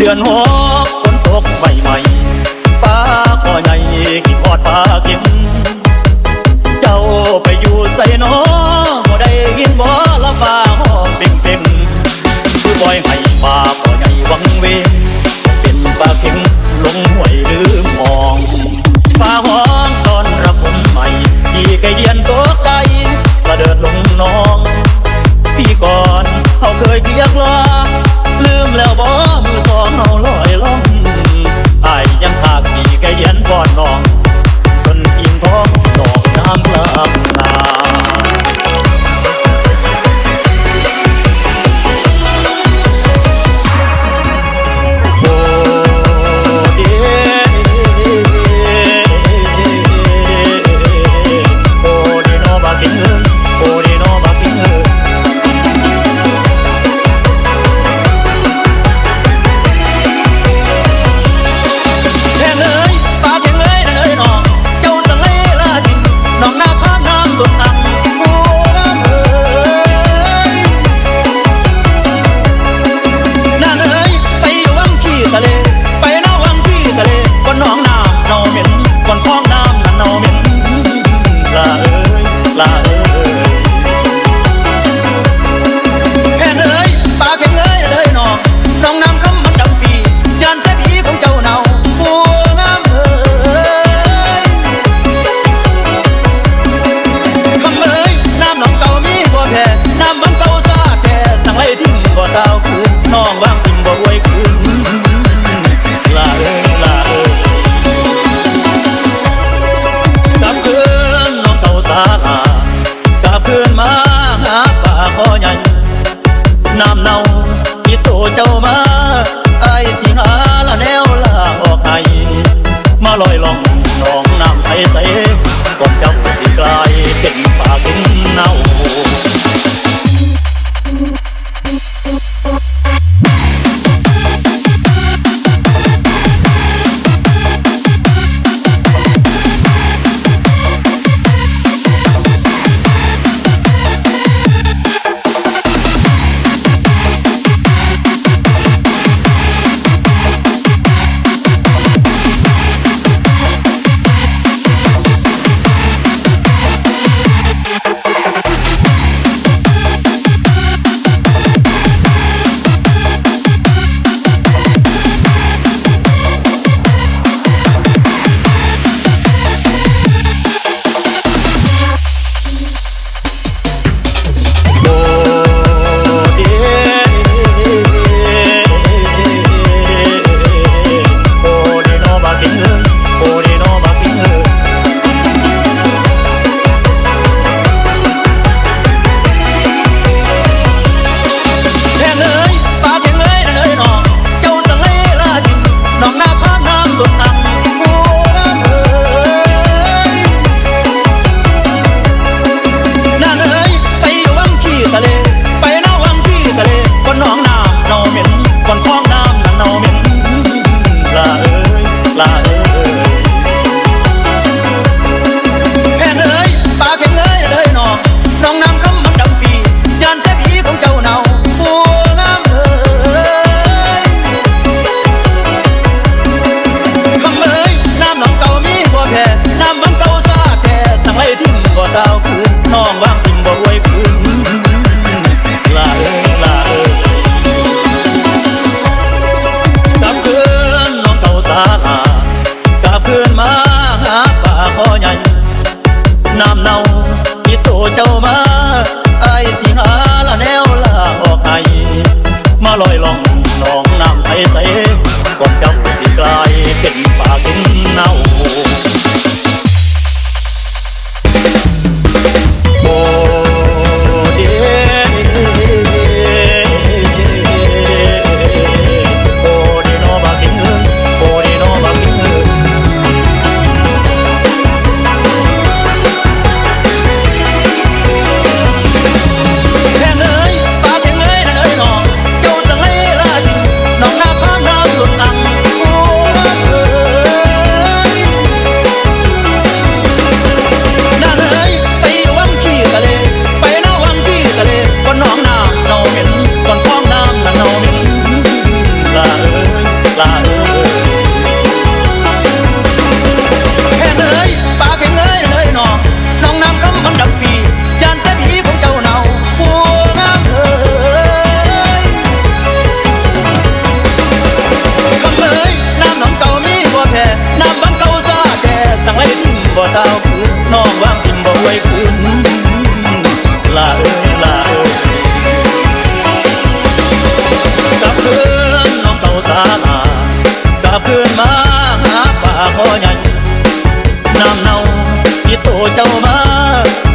เดือนหกฝนตกใหม่ใหม่ฟ้าก็ใหญ่กี่ปอดปลาเข็ม โตเจ้ามาไอสิหาละแนวลาออกไอมาลอยลองน้องน้ำใสใส พ่อใหญ่น้ำเน่าที่โตเจ้ามาไอสิหาละแนวลาออกไอมาลอยลอง ข้าวคืนน้องว่างกินบ่ไว้คืนลาเอ้ยลาเอ้ยกับเพื่อนน้องเต่าสาลากับเพื่อนมาหาป่าพ่อใหญ่น้ำเน่าพี่โตเจ้ามา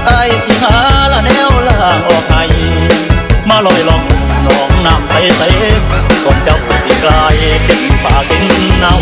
ไอ้สิหาละแนวล่างออกไห้มาลอยลองน้องน้ำใสๆก่อนเจ้าสิกลายเป็นป่าเป็นเน่า